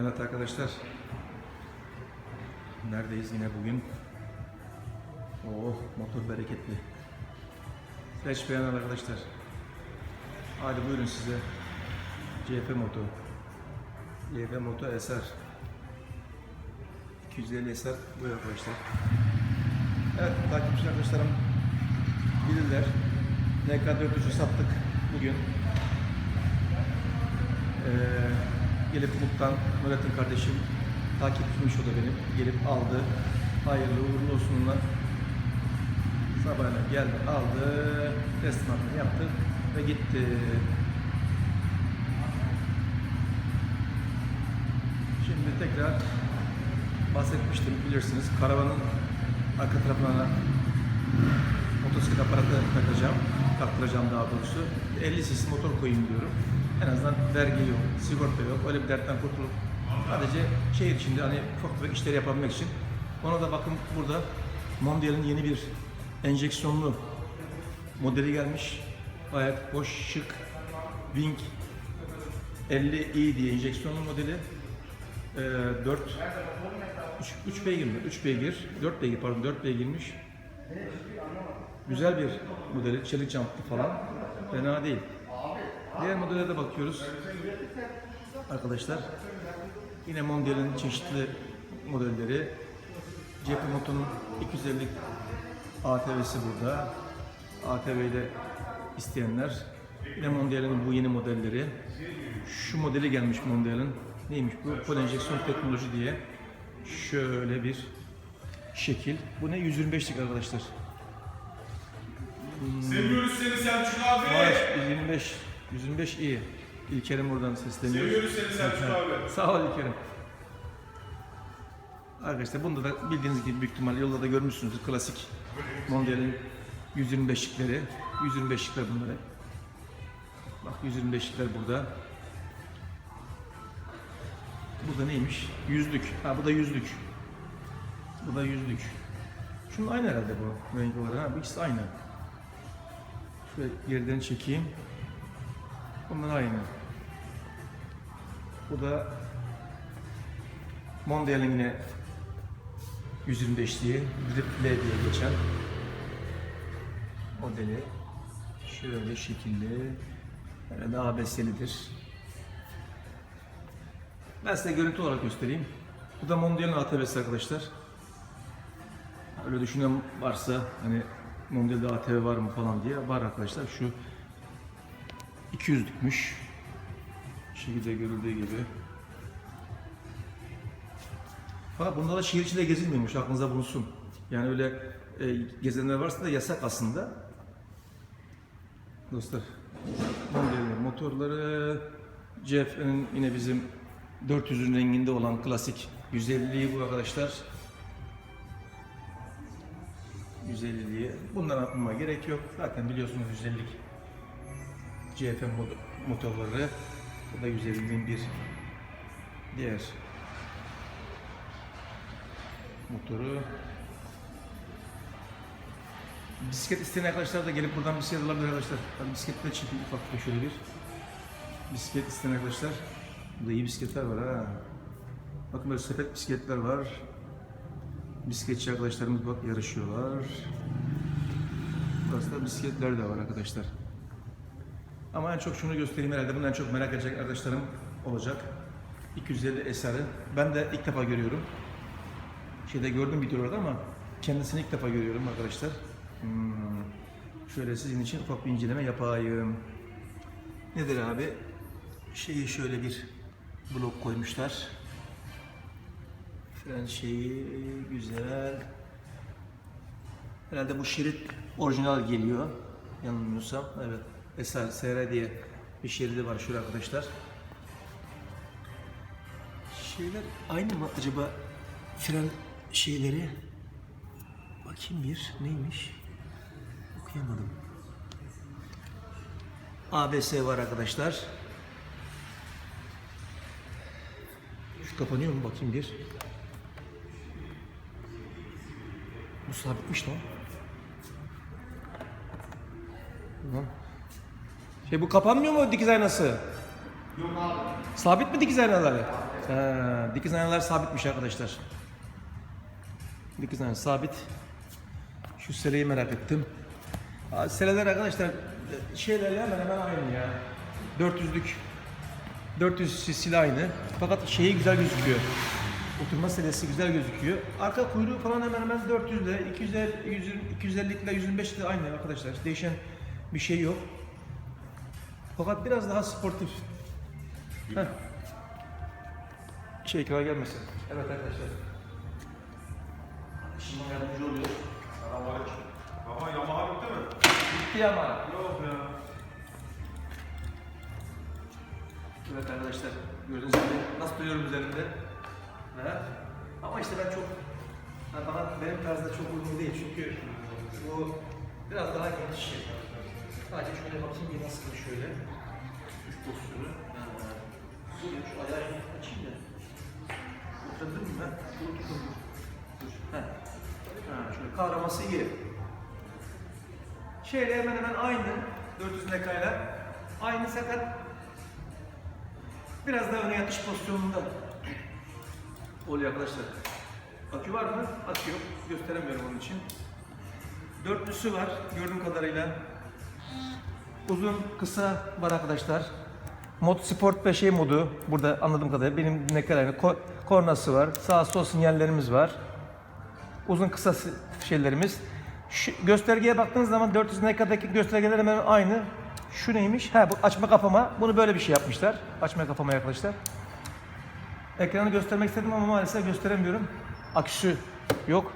Evet arkadaşlar. Neredeyiz yine bugün? Oh motor bereketli. Fresh beğenen arkadaşlar. Hadi buyurun size. CF Moto. CF Moto SR. 250 SR bu arkadaşlar. Evet takipçi arkadaşlarım bilirler. NK400'ü sattık bugün. Ee, gelip Mut'tan Nurettin kardeşim takipçiymiş o da benim. Gelip aldı. Hayırlı uğurlu olsunlar. Sabahleyin geldi aldı. Teslimatını yaptı ve gitti. Şimdi tekrar bahsetmiştim bilirsiniz. Karavanın arka tarafına motosiklet aparatı takacağım. Taktıracağım daha doğrusu. 50 cc motor koyayım diyorum. En azından vergi yok, sigorta yok. Öyle bir dertten kurtulup sadece şehir içinde hani ufak tefek işleri yapabilmek için. Ona da bakın burada Mondial'in yeni bir enjeksiyonlu modeli gelmiş. Gayet hoş, şık. Wing 50i diye enjeksiyonlu modeli. Ee, 4 3, 3 beygir mi? 3 beygir. 4 beygir pardon 4 beygirmiş. Güzel bir modeli. Çelik jantlı falan. Fena değil. Diğer modele de bakıyoruz. Arkadaşlar. Yine Mondial'in çeşitli modelleri. Cephe Moto'nun 250 ATV'si burada. ATV'de isteyenler. Yine Mondial'in bu yeni modelleri. Şu modeli gelmiş Mondial'in. Neymiş bu? Pol enjeksiyon teknoloji diye. Şöyle bir şekil. Bu ne? 125'lik arkadaşlar. Seviyoruz seni Selçuk abi. Maaş 125. 125 iyi. İlker'im buradan sesleniyor. Seviyoruz seni Selçuk abi. Sağ ol İlker'im. Arkadaşlar bunda da bildiğiniz gibi büyük ihtimal yolda da görmüşsünüzdür. Klasik Mondial'in 125'likleri. 125'likler bunlar. Bak 125'likler burada. Bu da neymiş? Yüzlük. Ha bu da yüzlük. Bu da yüzlük. Şunun aynı herhalde bu renk olarak. Ha, bu ikisi aynı. Şöyle geriden çekeyim. Bunlar aynı. Bu da Mondial'in yine 125'liği Grip L diye geçen modeli. Şöyle şekilli. Herhalde ABS'lidir. Ben size görüntü olarak göstereyim. Bu da Mondial'in ATV'si arkadaşlar. Öyle düşünen varsa hani Mondial'de ATV var mı falan diye var arkadaşlar. Şu 200'lükmüş. Bu şekilde görüldüğü gibi. Fakat bunda da şehir içinde gezilmiyormuş aklınıza bulunsun. Yani öyle e, gezenler varsa da yasak aslında. Dostlar, motorları, CF'nin yine bizim 400'ün renginde olan klasik 150'liği bu arkadaşlar. 150'liği. Bundan atmama gerek yok. Zaten biliyorsunuz 150'lik CF motorları. Bu da 150'nin bir diğer motoru. Bisiklet isteyen arkadaşlar da gelip buradan bisiklet alabilir arkadaşlar. Ben bisikletle çekeyim ufak bir şöyle bir. Bisiklet isteyen arkadaşlar. Burada iyi bisikletler var ha. Bakın böyle sepet bisikletler var. Bisikletçi arkadaşlarımız bak yarışıyorlar. Burası da bisikletler de var arkadaşlar. Ama en çok şunu göstereyim herhalde. Bunu en çok merak edecek arkadaşlarım olacak. 250 eseri. Ben de ilk defa görüyorum. Şeyde gördüm videolarda ama kendisini ilk defa görüyorum arkadaşlar. Hmm. Şöyle sizin için ufak bir inceleme yapayım. Nedir abi? Şeyi şöyle bir blok koymuşlar. Fren şeyi güzel. Herhalde bu şerit orijinal geliyor. Yanılmıyorsam. Evet. Eser, SR diye bir şeridi var şöyle arkadaşlar. Şeyler aynı mı acaba fren şeyleri? Bakayım bir neymiş? Okuyamadım. ABS var arkadaşlar. Şu kapanıyor mu bakayım bir. Bu sabitmiş lan. Lan. Şey bu kapanmıyor mu dikiz aynası? Yok abi. Sabit mi dikiz aynaları? Ha, dikiz aynalar sabitmiş arkadaşlar. Dikiz aynalar sabit. Şu seleyi merak ettim. Aa, Seleler arkadaşlar şeylerle hemen hemen aynı ya. 400'lük 400 cc'li aynı. Fakat şeyi güzel gözüküyor. Oturma selesi güzel gözüküyor. Arka kuyruğu falan hemen hemen 400 ile 250 100 250 ile 125 ile aynı arkadaşlar. Değişen bir şey yok. Fakat biraz daha sportif. Heh. Şey ekran gelmesin. Evet arkadaşlar. Şimdi yardımcı oluyor. Selamünaleyküm. Baba Yamaha bitti mi? Bitti ama. Yok ya. Evet arkadaşlar gördüğünüz gibi nasıl duruyorum üzerinde. Evet. Ama işte ben çok yani bana benim tarzda çok uygun değil çünkü bu biraz daha geniş şey. Sadece şöyle bakayım bir nasıl şöyle. Üst postürü. Bu şu ayağı açayım da. Oturabilir miyim ben? Dur dur. Heh. Ha, şöyle kavraması iyi. Şeyle hemen hemen aynı 400 nekayla. Aynı sakat Biraz daha öne yatış pozisyonunda oluyor arkadaşlar. Akü var mı? Akü yok. Gösteremiyorum onun için. Dörtlüsü var gördüğüm kadarıyla. Uzun, kısa var arkadaşlar. Mod Sport ve şey modu burada anladığım kadarıyla benim ne kadar ko- kornası var. Sağ sol sinyallerimiz var. Uzun kısa şeylerimiz. Şu göstergeye baktığınız zaman 400 NK'daki göstergeler hemen aynı. Şu neymiş? Ha bu açma kapama. Bunu böyle bir şey yapmışlar. Açma kapama arkadaşlar. Ekranı göstermek istedim ama maalesef gösteremiyorum. Aküsü yok.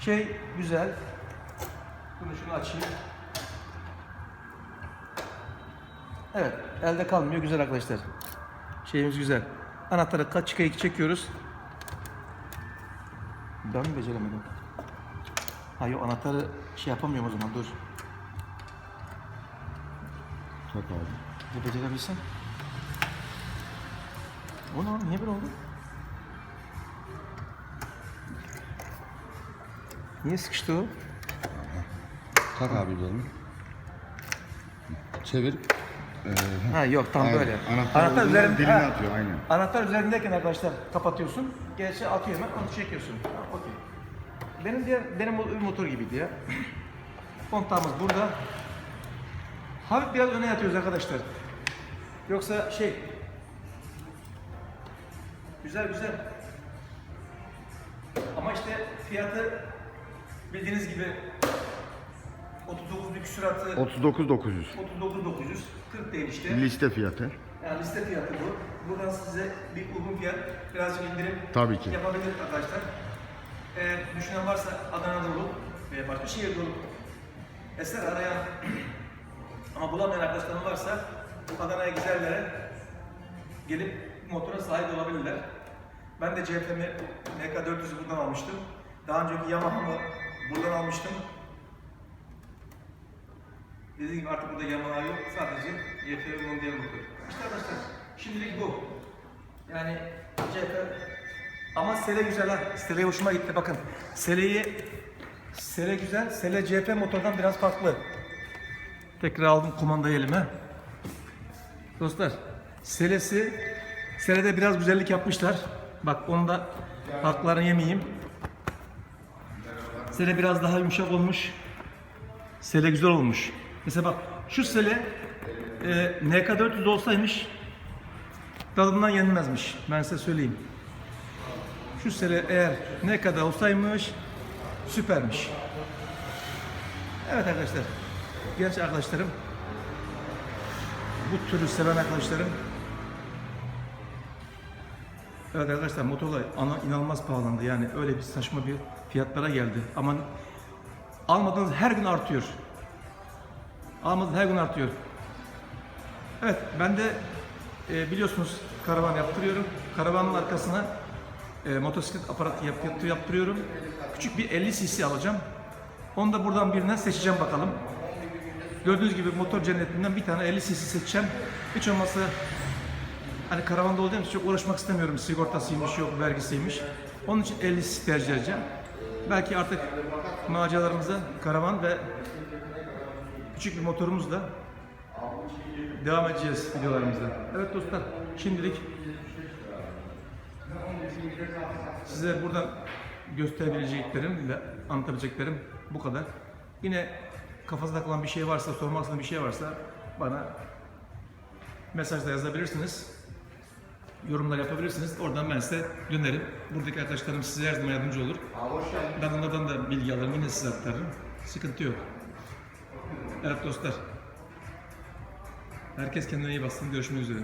Şey güzel. Bunu şunu açayım. Evet, elde kalmıyor. Güzel arkadaşlar. Şeyimiz güzel. Anahtarı kaç çıkayı çekiyoruz. Ben mi beceremedim? Hayır anahtarı şey yapamıyorum o zaman dur. Tak abi. Ya becerebilsem. O ne lan? Niye böyle oldu? Niye sıkıştı o? Tak abi üzerine. Çevir. Ee, Ha yok tam aynen. böyle. Anahtar, Anahtar üzerinde dilini ha. atıyor aynen. Anahtar üzerindeyken arkadaşlar kapatıyorsun. Gerçi atıyor hemen onu çekiyorsun. Ha, okey. Benim diğer benim o- motor gibiydi ya. Kontağımız burada. Hafif biraz öne yatıyoruz arkadaşlar. Yoksa şey Güzel güzel. Ama işte fiyatı bildiğiniz gibi 39 bir küsuratı 39 900. 39 900 40 değil işte. Liste fiyatı. Yani liste fiyatı bu. Buradan size bir uygun fiyat, birazcık indirim Tabii ki. yapabilir arkadaşlar. Eğer düşünen varsa Adana'da olup veya başka şehirde olup eser arayan ama bulamayan arkadaşlarım varsa Adana'ya güzellere gelip motora sahip olabilirler. Ben de CFM'i NK400'ü buradan almıştım. Daha önceki Yamaha'mı buradan almıştım. Dediğim gibi artık burada Yamaha yok. Sadece YFM Mondial motor. İşte arkadaşlar şimdilik bu. Yani CF ama Sele güzel ha. Sele hoşuma gitti bakın. Sele'yi Sele güzel. Sele CF motordan biraz farklı. Tekrar aldım kumandayı elime. Dostlar Selesi Sele'de biraz güzellik yapmışlar. Bak onu da haklarını yemeyeyim. Sele biraz daha yumuşak olmuş. Sele güzel olmuş. Mesela bak şu sele e, NK400 olsaymış tadından yenmezmiş. Ben size söyleyeyim. Şu sele eğer NK'da olsaymış süpermiş. Evet arkadaşlar. Genç arkadaşlarım bu türü seven arkadaşlarım Evet arkadaşlar motorlar ana inanılmaz pahalandı yani öyle bir saçma bir fiyatlara geldi ama almadığınız her gün artıyor. Almadığınız her gün artıyor. Evet ben de e, biliyorsunuz karavan yaptırıyorum. Karavanın arkasına e, motosiklet aparatı yap, yap- yaptırıyorum. Küçük bir 50 cc alacağım. Onu da buradan birine seçeceğim bakalım. Gördüğünüz gibi motor cennetinden bir tane 50 cc seçeceğim. Hiç olmazsa hani karavanda olduğum için çok uğraşmak istemiyorum. Sigortasıymış yok, vergisiymiş. Onun için 50 cc tercih edeceğim. Belki artık maceralarımıza karavan ve küçük bir motorumuzla devam edeceğiz videolarımızda. Evet dostlar, şimdilik Size buradan gösterebileceklerim ve anlatabileceklerim bu kadar. Yine kafanızda takılan bir şey varsa, sormak istediğiniz bir şey varsa bana mesajda yazabilirsiniz. Yorumlar yapabilirsiniz. Oradan ben size dönerim. Buradaki arkadaşlarım size her zaman yardımcı olur. Ben onlardan da bilgi alırım. Yine size aktarırım. Sıkıntı yok. Evet dostlar. Herkes kendine iyi baksın. Görüşmek üzere.